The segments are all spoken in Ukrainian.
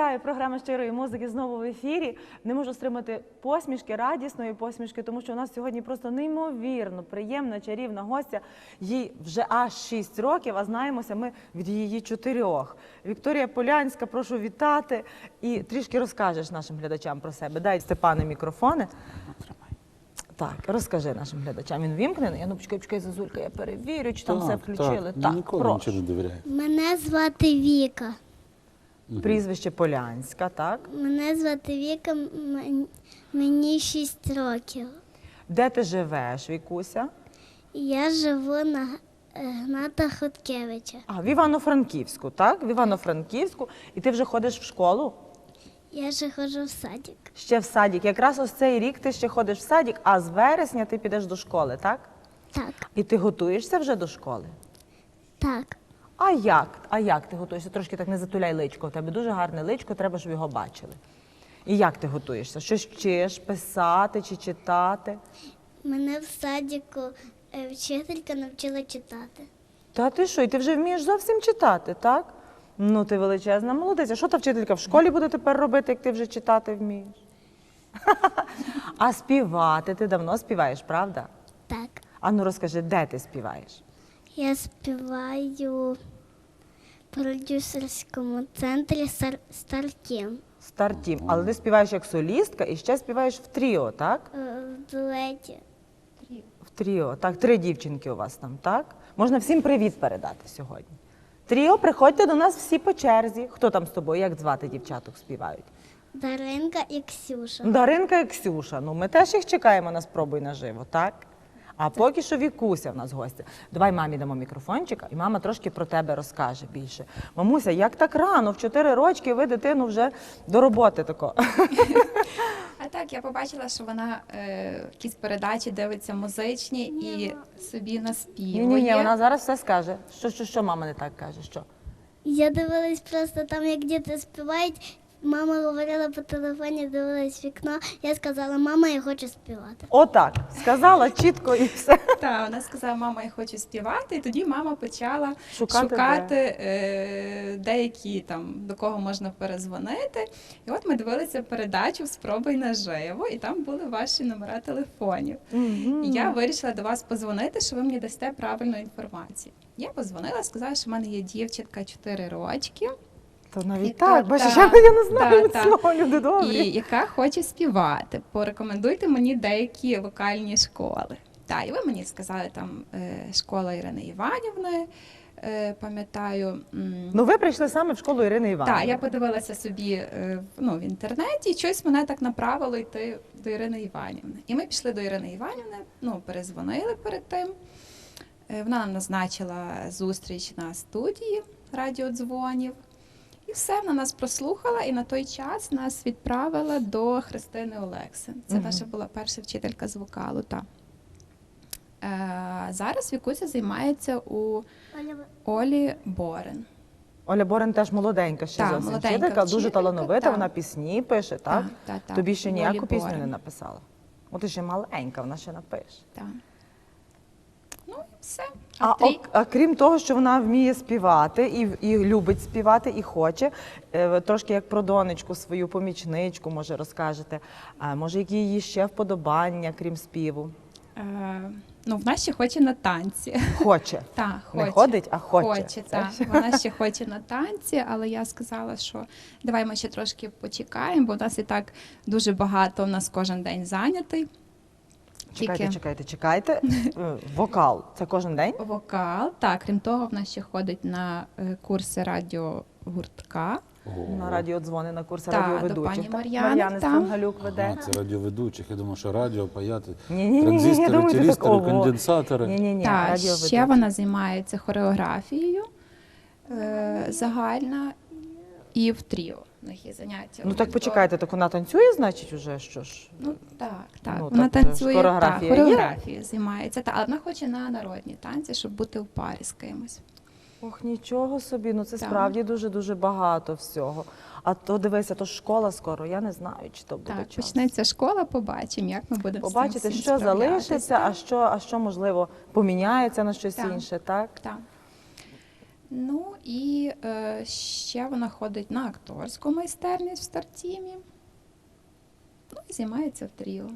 Вітаю, програма щирої музики знову в ефірі. Не можу стримати посмішки, радісної посмішки, тому що у нас сьогодні просто неймовірно приємна, чарівна гостя. Їй вже аж 6 років, а знаємося ми від її чотирьох. Вікторія Полянська, прошу вітати і трішки розкажеш нашим глядачам про себе. Дай Степане мікрофони. Так, розкажи нашим глядачам. Він вімкнений. Я ну почекай, почекай, зазулька, я перевірю, чи там все включили. Так, ніколи прошу. нічого не довіряю. Мене звати Віка. Прізвище Полянська, так? Мене звати Віка, мені 6 років. Де ти живеш, Вікуся? Я живу на Гната Хоткевича. А, в Івано-Франківську, так? В Івано-Франківську. І ти вже ходиш в школу? Я ще ходжу в садик. Ще в садик. Якраз ось цей рік ти ще ходиш в садик, а з вересня ти підеш до школи, так? Так, І ти готуєшся вже до школи? так. А як? А як ти готуєшся? Трошки так не затуляй личко. У тебе дуже гарне личко, треба, щоб його бачили. І як ти готуєшся? Щось вчиш, писати чи читати? Мене в садику е, вчителька навчила читати. Та ти що, і ти вже вмієш зовсім читати, так? Ну, ти величезна молодець. А що та вчителька в школі буде тепер робити, як ти вже читати вмієш? А співати ти давно співаєш, правда? Так. А ну розкажи, де ти співаєш? Я співаю продюсерському центрі Стар- Стартім. Стартім. Але ти співаєш як солістка і ще співаєш в тріо, так? Е, В дуеті. В тріо. Так, три дівчинки у вас там, так? Можна всім привіт передати сьогодні. Тріо, приходьте до нас всі по черзі. Хто там з тобою? Як звати дівчаток співають? Даринка і Ксюша. Даринка і Ксюша. Ну, ми теж їх чекаємо на спробуй наживо, так? А поки що Вікуся в нас гостя. Давай мамі дамо мікрофончика, і мама трошки про тебе розкаже більше. Мамуся, як так рано, в 4 рочки ви дитину вже до роботи тако. А так, я побачила, що вона е, якісь передачі дивиться музичні і собі наспівує. Ні, ні, ні, вона зараз все скаже. Що, що, що мама не так каже? Що? Я дивилась просто там, як діти співають. Мама говорила по телефоні, дивилась в вікно. Я сказала, мама, я хочу співати. Отак. Сказала чітко і все. Так, вона сказала, мама, я хочу співати, і тоді мама почала Шукати шукати, е, деякі там до кого можна перезвонити. І от ми дивилися передачу Спробуй наживо, і там були ваші номера телефонів. І я вирішила до вас позвонити, що ви мені дасте правильну інформацію. Я позвонила, сказала, що в мене є дівчинка 4 рочки. То навіть Яка- так, бачиш, так, я не знаю так, цього, люди добрі. І яка хоче співати. Порекомендуйте мені деякі вокальні школи. Так, і ви мені сказали там е, школа Ірини Іванівни, е, пам'ятаю. Ну, ви прийшли саме в школу Ірини Іванівни. так, я подивилася собі е, в- ну, в інтернеті, і щось мене так направило йти до Ірини Іванівни. І ми пішли до Ірини Іванівни, ну, перезвонили перед тим. Вона нам назначила зустріч на студії радіодзвонів. І все, вона нас прослухала, і на той час нас відправила до Христини Олексин. Це Мгм. наша була перша вчителька з вокалу. Та. Е, зараз Вікуся займається у Олі Борен. Оля Борин теж молоденька ще Так, зовсім молоденька вчителька, дуже вчителька, талановита, так. вона пісні пише, так? Так, так, так. Тобі ще Олі ніяку пісню Борен. не написала. От ти ще маленька, вона ще напише. Так. Ну і все. А, ок- а крім того, що вона вміє співати і, і любить співати, і хоче, е, трошки як про донечку свою помічничку, може, розкажете. А може, які її ще вподобання, крім співу? е, ну, вона ще хоче на танці. Хоче. Так, хоче. Не ходить, а хоче. Хоче, Це так. Вона ще хоче на танці, але я сказала, що давай ми ще трошки почекаємо, бо в нас і так дуже багато, у нас кожен день зайнятий. Чекайте, Тільки- чекайте, чекайте. Е, Вокал. Це кожен день? Вокал, так, крім того, в нас ще ходить на е, курси радіогуртка. Ого. На радіодзвони, на курси Та, радіоведучих. до пані так? Мар'яни Мар'яни там. Стронгалюк веде. А, це радіоведучих. Я думав, що радіо паяти. Ні-ні-ні, я Транзистори, думаю, ти так, тірістори, ого. конденсатори. Ні-ні-ні, Так, ще вона займається хореографією е, загальна і в тріо. В них є заняття. Ну так почекайте, так вона танцює, значить, уже що ж? Ну так, так. Ну, вона так, танцює хореографія так, є? хореографією займається. Та, але вона хоче на народні танці, щоб бути в парі з кимось. Ох, нічого собі, ну це Так. справді дуже-дуже багато всього. А то дивися, то ж школа скоро, я не знаю, чи то буде Так, час. почнеться школа, побачимо, як ми будемо Побачити, всім що залишиться, а що, а що можливо поміняється на щось Так. інше, так? Так. Ну і е, ще вона ходить на акторську майстерність в стартімі. Ну і займається в тріо.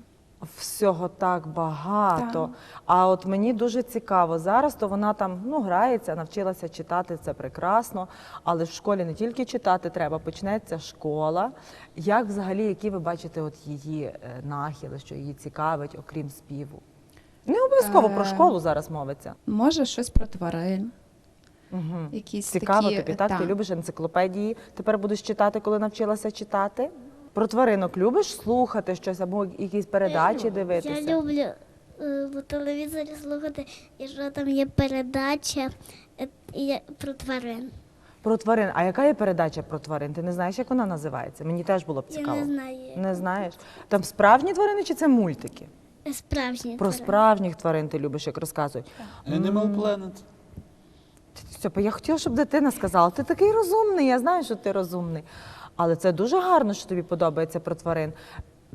Всього так багато. Так. А от мені дуже цікаво зараз, то вона там ну грається, навчилася читати це прекрасно. Але в школі не тільки читати треба, почнеться школа. Як взагалі, які ви бачите от її е, нахили, що її цікавить, окрім співу? Не обов'язково про Е, школу зараз мовиться. Може, щось про тварин, Угу. якісь Цікаво такі, тобі, так? Ти любиш енциклопедії, тепер будеш читати, коли навчилася читати? Про тваринок любиш слухати щось або якісь передачі дивитися? Я люблю е, по телевізорі слухати, і що там є передача е, про тварин. Про тварин. А яка є передача про тварин? Ти не знаєш, як вона називається? Мені теж було б Я цікаво. не знаю. Не знаєш? Там справжні тварини чи це мультики? Справжні Про тварини. справжніх тварин ти любиш, як розказують. Animal Planet. Стьопа, я хотіла, щоб дитина сказала, ти такий розумний, я знаю, що ти розумний. Але це дуже гарно, що тобі подобається про тварин.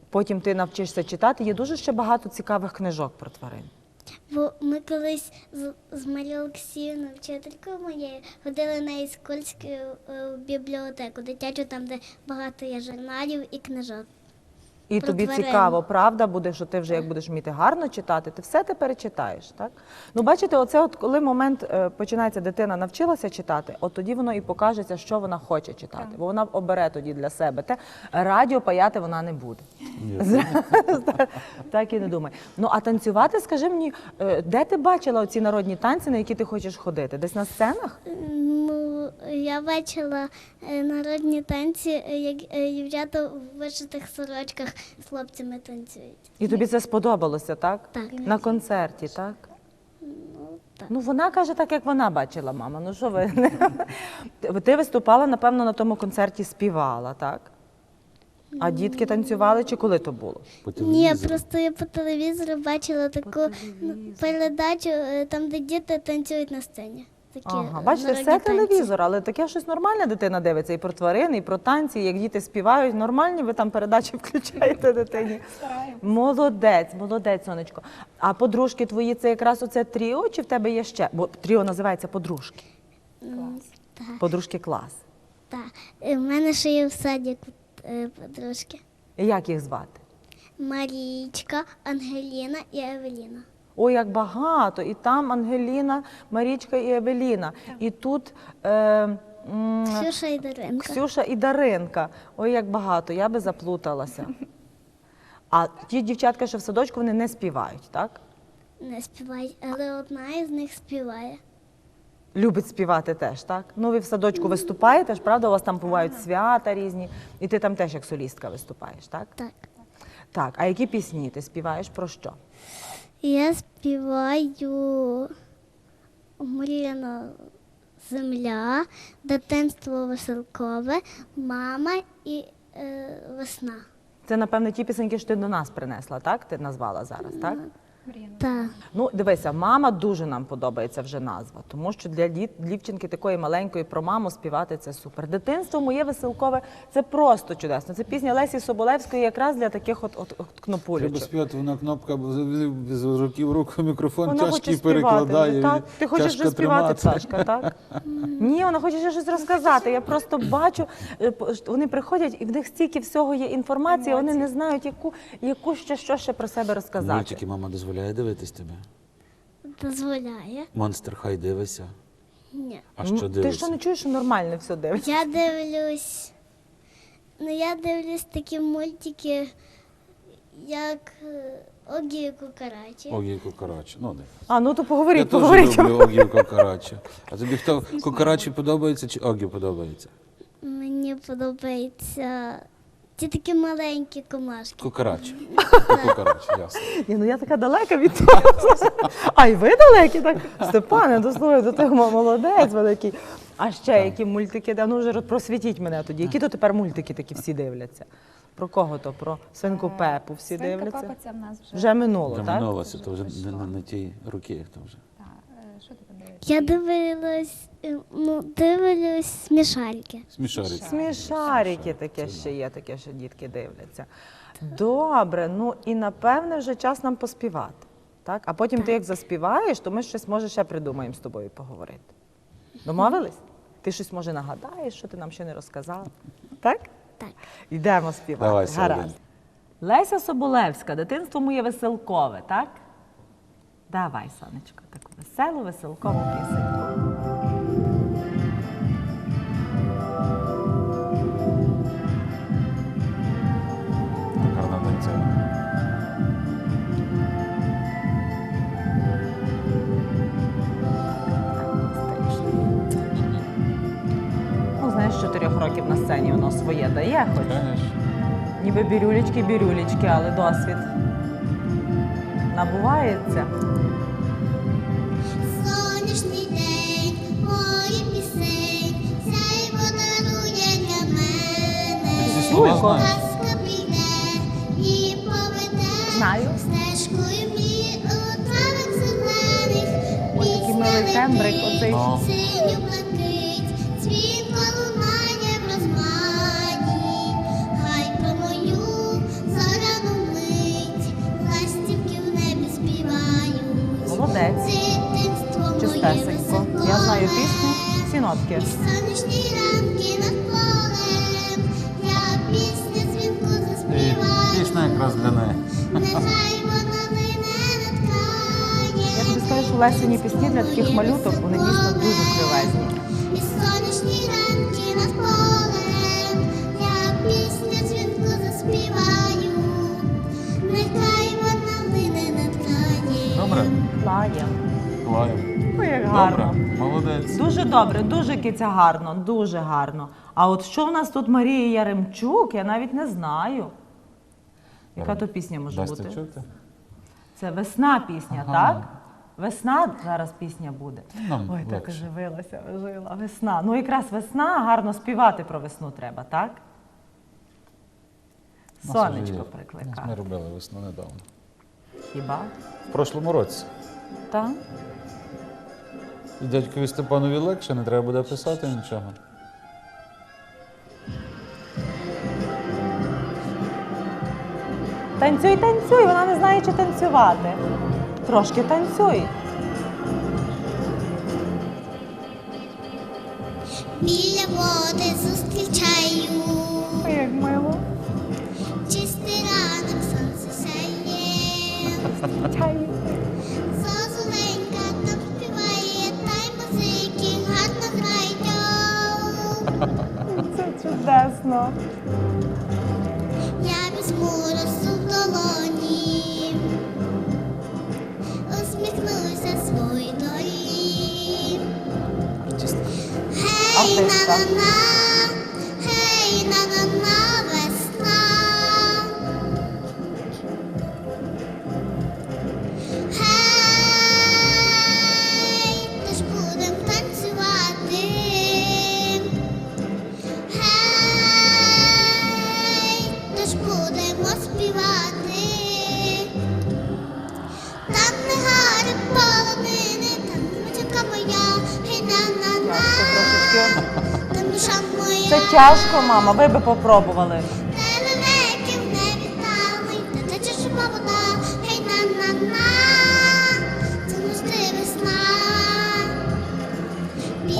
Потім ти навчишся читати. Є дуже ще багато цікавих книжок про тварин. Бо ми колись з, з Марією Олексіївною, вчителькою моєю, ходили на іскольську е, бібліотеку, дитячу, там, де багато є журналів і книжок. І Про тобі тварин. цікаво, правда буде, що ти вже як будеш вміти гарно читати, ти все те перечитаєш, так? Ну, бачите, оце от коли момент е, починається, дитина навчилася читати, от тоді воно і покажеться, що вона хоче читати, бо вона обере тоді для себе те. Радіо паяти вона не буде. так і не думай. Ну а танцювати, скажи мені, е, де ти бачила оці народні танці, на які ти хочеш ходити? Десь на сценах? Ну, я бачила е, народні танці, як дівчата в вишитих сорочках з хлопцями танцюють. І тобі це сподобалося, так? Так. На концерті, так? так. Ну, вона каже так, як вона бачила, мама. Ну що ви? Ти виступала, напевно, на тому концерті співала, так? А дітки танцювали чи коли то було? По Ні, телевізору. просто я по телевізору бачила таку ну, передачу, е, там, де діти танцюють на сцені. Такі Ага, е, бачите, народні все танці. телевізор, але таке щось нормальне дитина дивиться і про тварини, і про танці, і як діти співають. Нормальні ви там передачі включаєте дитині. Молодець, молодець, сонечко. А подружки твої це якраз оце тріо, чи в тебе є ще? Бо тріо називається подружки. Так, Подружки клас. так. Е, В мене ще є в садіку е, подружки. І як їх звати? Марічка, Ангеліна і Евеліна. Ой, як багато. І там Ангеліна, Марічка і Евеліна. І тут е, Ксюша і Даринка. Ксюша і Даринка. Ой, як багато, я би заплуталася. А ті дівчатка, що в садочку, вони не співають, так? Не співають, але одна із них співає. Любить співати теж, так? Ну, ви в садочку виступаєте ж, правда? У вас там бувають свята різні, і ти там теж як солістка виступаєш, так? Так. Так, а які пісні ти співаєш про що? Я співаю Мріяна земля, дитинство веселкове, мама і е, весна. Це, напевно, ті пісеньки, що ти до нас принесла, так? Ти назвала зараз, так? Так. Ну, дивися, мама дуже нам подобається вже назва, тому що для дівчинки такої маленької про маму співати це супер. Дитинство моє веселкове це просто чудесно. Це пісня Лесі Соболевської якраз для таких от, от, от Треба кнопулючок. співати, вона кнопка бо з- з руки в руку мікрофон Вона хоче тяжкий співати. Так? Ти хочеш тяжко вже співати, тримати. Пташка, так? Ні, вона хоче ще щось розказати. Я просто бачу, е, ш- вони приходять, і в них стільки всього є інформації, вони не знають, яку, яку ще що ще про себе розказати. Мультики мама дозволяє дивитись тебе. Дозволяє. Монстр хай дивися. Ні. А що Ти що не чуєш, що нормально все дивишся? Я дивлюсь. Ну, я дивлюсь такі мультики, як е, Огі і Кукарачі. Огі Кукарачі. Ну, не. А, ну то Я поговоріть, теж люблю Огі Кукарачі. А тобі хто Кукарачі подобається чи Огі подобається? Мені подобається ті такі маленькі комашки. Кукарачі. Кукарачі, ясно. Ні, ну я така далека від того. А й ви далекі, так? Степане, до слухай, до того молодець великий. А ще які мультики, да, ну вже просвітіть мене тоді. Які то тепер мультики такі всі дивляться? Про кого то? Про свинку Пепу всі Свинка дивляться? Пепа це в нас вже. Вже минуло, Вже так? минулося, то вже не на, тій руки. То вже. Та, е, Що ти там дивишся? Я дивилась, е, ну, дивлюсь смішарики. Смішарики. Смішарики таке ще є, таке, що дітки дивляться. Добре, ну і напевне вже час нам поспівати. Так? А потім ти як заспіваєш, то ми щось може ще придумаємо з тобою поговорити. Домовились? Ти щось може нагадаєш, що ти нам ще не розказала? Так? Так. Йдемо співати. Давай, Гаразд. Леся Соболевська, дитинство моє веселкове, так? Давай, сонечко, таку веселу, веселкову пісеньку. Ну, знаєш, з чотирьох років на сцені воно своє дає, хоч ніби бірюлечки, бірюлечки, але досвід набувається. Мою зорану мить, ластівки в небі співають. Молодець. Моє Чистесенько. Я знаю пісню, всі нотки. Сонячні ранки заспіваю. якраз для неї. Я тобі скажу, що Лесіні пісні для таких малюток, вони дійсно дуже кривезні. І сонячні ранки над полем, я пісню дзвінку заспіваю. Нехай вона лине над краєм. Добре? Лає. Ой, як гарно. Добре, молодець. Дуже добре, дуже киця гарно, дуже гарно. А от що в нас тут Марія Яремчук, я навіть не знаю. Яка то пісня може Дасться бути? чути? Це весна пісня, Ага. так? Весна зараз пісня буде. Нам Ой, так легше. оживилася, ожила. Весна. Ну якраз весна, гарно співати про весну треба, так? Нас уже є. Сонечко нас Ми прикликає. робили весну недавно. Хіба? В прошлому році. Так? І дядькові Степанові легше, не треба буде писати нічого. Танцюй, танцюй, вона не знає, чи танцювати. Трошки танцюй. Біля води зустрічаю. Тяжко, мама, ви би попробували.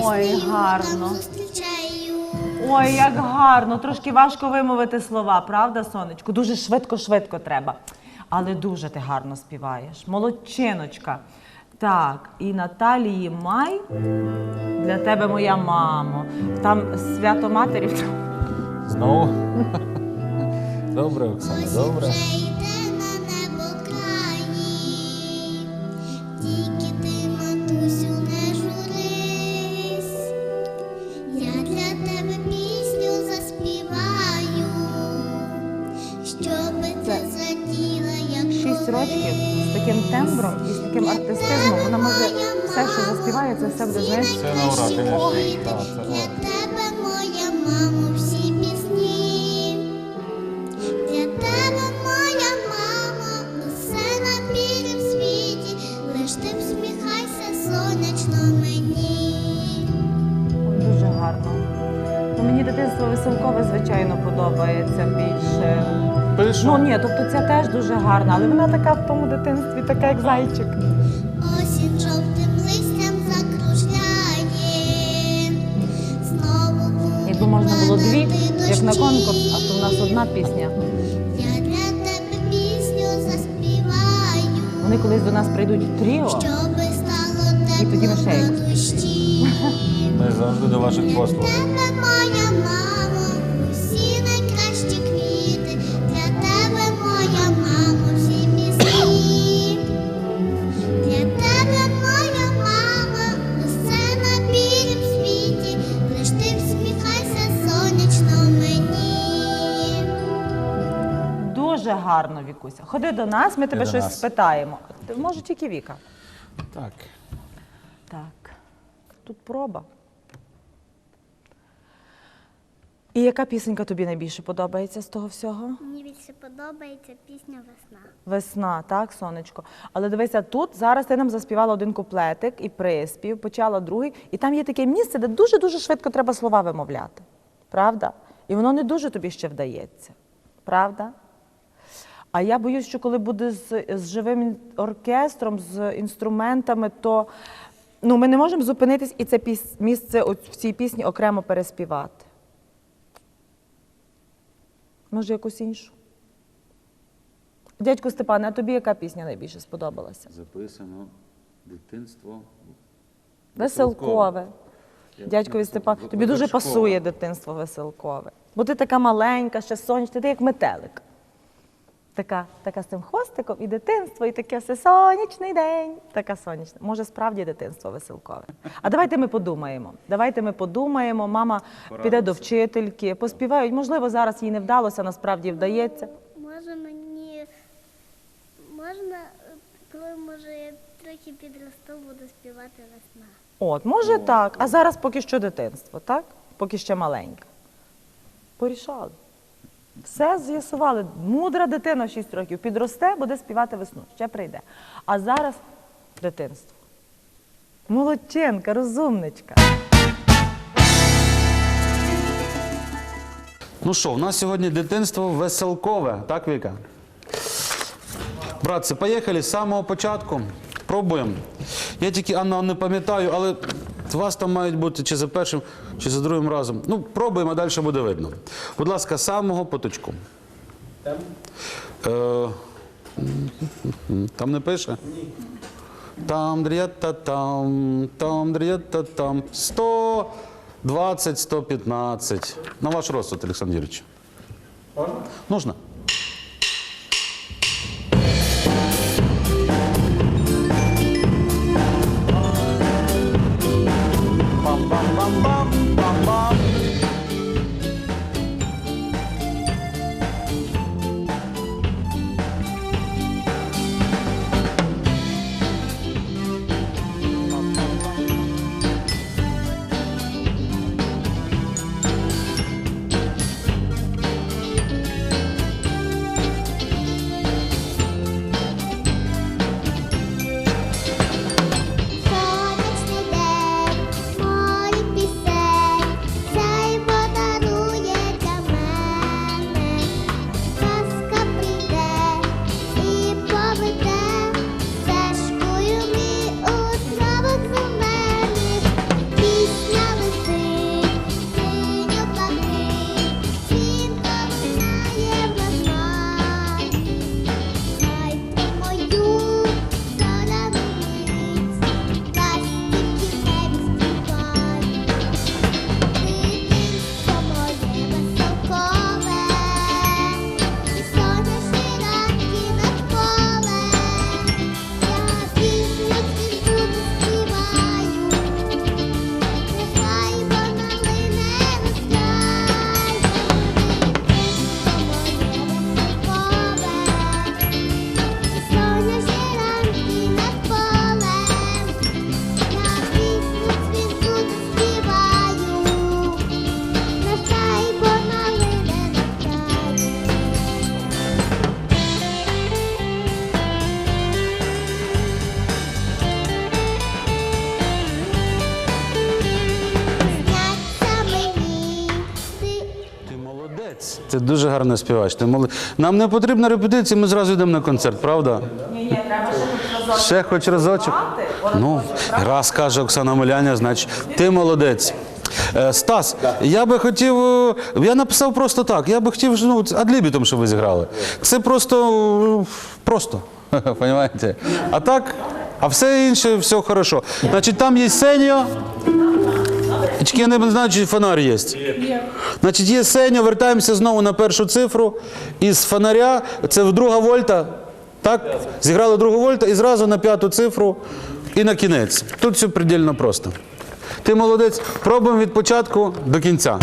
Ой, гарно. Ой, як гарно. Трошки важко вимовити слова, правда, сонечко? Дуже швидко-швидко треба. Але дуже ти гарно співаєш. Молодчиночка. Так, і Наталії Май для тебе моя мамо. Там свято матері. Знову? Добре, Оксана, добре. йде на небо краї, тільки ти, матусю, не журись. Я для тебе пісню заспіваю, щоби ти зраділа, як Шість років з таким тембром і з таким артистизмом. Вона може все, що заспіває, це все буде, знаєш, Це на ура, звісно. Так, це Для ура. тебе, моя мамо, всі пісні. Для тебе, моя мамо, усе на білім світі. Лиш ти всміхайся сонячно мені. Ой, дуже гарно. Мені дитинство веселкове, звичайно, подобається. Ну ні, тобто ця теж дуже гарна, але вона така в тому дитинстві, така як зайчик. Осінь жовтим листям закружляє. Знову Якби можна було дві, як на конкурс, а то в нас одна пісня. Я для тебе пісню заспіваю. Вони колись до нас прийдуть в тріо. Щоби стало І тепло на душі. Ми завжди до ваших послуг. Тебе моя мама. Дуже гарно, Вікуся. Ходи до нас, ми тебе до щось нас. спитаємо. Може, тільки Віка. Так. Так, тут проба. І яка пісенька тобі найбільше подобається з того всього? Мені більше подобається пісня Весна. Весна, так, сонечко. Але дивися, тут зараз ти нам заспівала один куплетик і приспів, почала другий, і там є таке місце, де дуже-дуже швидко треба слова вимовляти. Правда? І воно не дуже тобі ще вдається. Правда? А я боюсь, що коли буде з, з живим оркестром, з інструментами, то ну, ми не можемо зупинитись і це піс- місце от в цій пісні окремо переспівати. Може, якусь іншу? Дядько Степане, а тобі яка пісня найбільше сподобалася? Записано дитинство. Веселкове. Дядькові Степан, тобі дуже пасує дитинство веселкове. Бо ти така маленька, ще сонячна, ти як метелик. Така, така з цим хвостиком, і дитинство, і таке все сонячний день. Така сонячна. Може, справді дитинство веселкове. А давайте ми подумаємо. Давайте ми подумаємо. Мама піде до вчительки, поспівають. Можливо, зараз їй не вдалося, насправді вдається. Може мені можна, коли може я трохи підросту, буду співати весна. От, може так. А зараз поки що дитинство, так? Поки ще маленька. Порішали. Все з'ясували. Мудра дитина 6 років. Підросте, буде співати весну. Ще прийде. А зараз дитинство. Молодченка, розумничка. Ну що, в нас сьогодні дитинство веселкове, так, Віка? Братці, поїхали з самого початку. Пробуємо. Я тільки Анна не пам'ятаю, але у вас там мають бути чи за першим, чи за другим разом. Ну, пробуємо, а далі буде видно. Будь ласка, самого поточку. Там? Е, там не пише? Ні. Там дрята там, там дрята там. 120, 115. На ваш розсуд, Олександр Юрійович. Можна? Нужно. Ти молод... Нам не потрібна репетиція, ми зразу йдемо на концерт, правда? Ні, ні, треба ще Ще хоч разочок. Ну, раз каже Оксана Моляня, значить, ти молодець. Е, Стас, я би хотів. е, Я написав просто так. Я би хотів ну, адлібітом, щоб ви зіграли. Це просто. е, Просто. Понимаєте? А так, а все інше, все хорошо. Значить, там є сеньо. Я не знаю, чи фонар є. Значить, є сеньо, вертаємося знову на першу цифру. Із фонаря, це в друга вольта. Так? Зіграли другу вольта і зразу на п'яту цифру і на кінець. Тут все предельно просто. Ти молодець. Пробуємо від початку до кінця.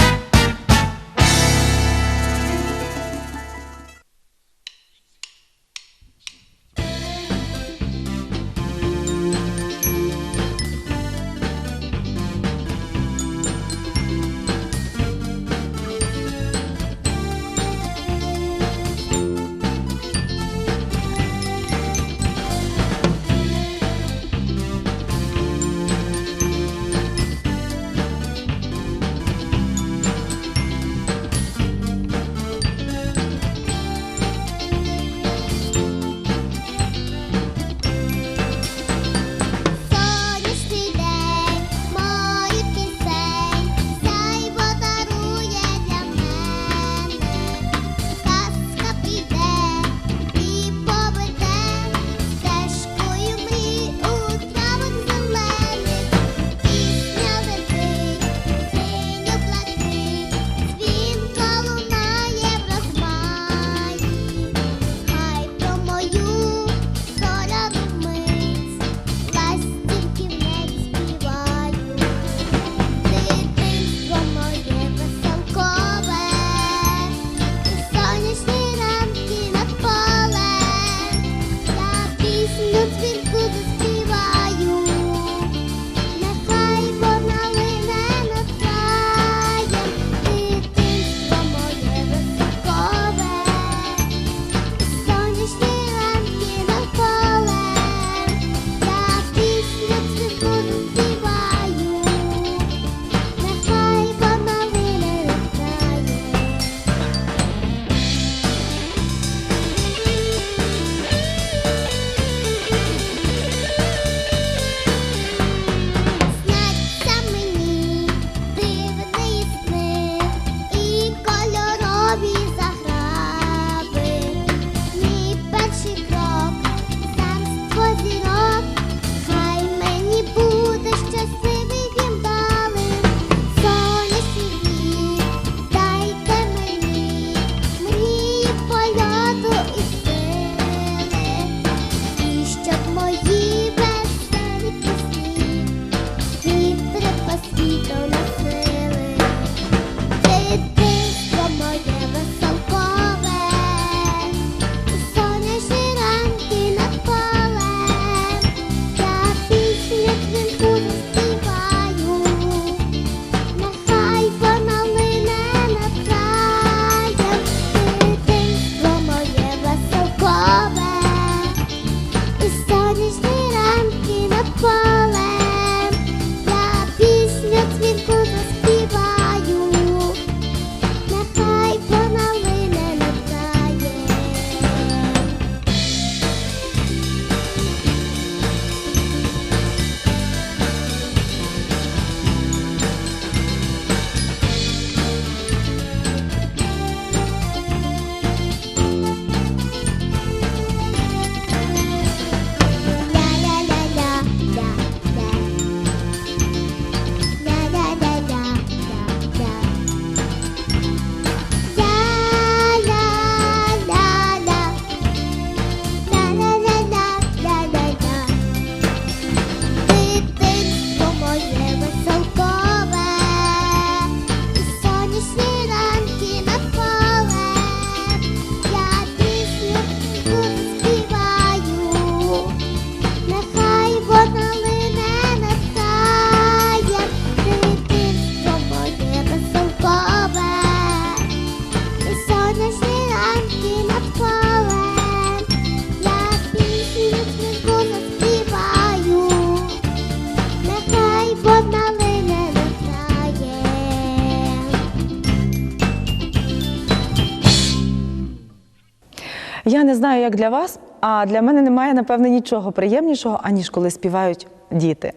Знаю, як для вас, а для мене немає, напевне, нічого приємнішого, аніж коли співають діти.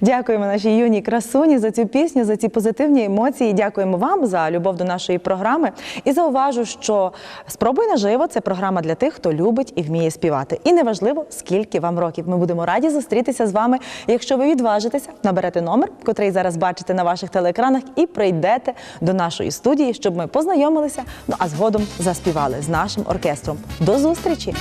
Дякуємо нашій юній красуні за цю пісню, за ці позитивні емоції. Дякуємо вам за любов до нашої програми. І зауважу, що спробуй наживо це програма для тих, хто любить і вміє співати. І неважливо, скільки вам років. Ми будемо раді зустрітися з вами. Якщо ви відважитеся, наберете номер, котрий зараз бачите на ваших телеекранах, і прийдете до нашої студії, щоб ми познайомилися. Ну а згодом заспівали з нашим оркестром. До зустрічі!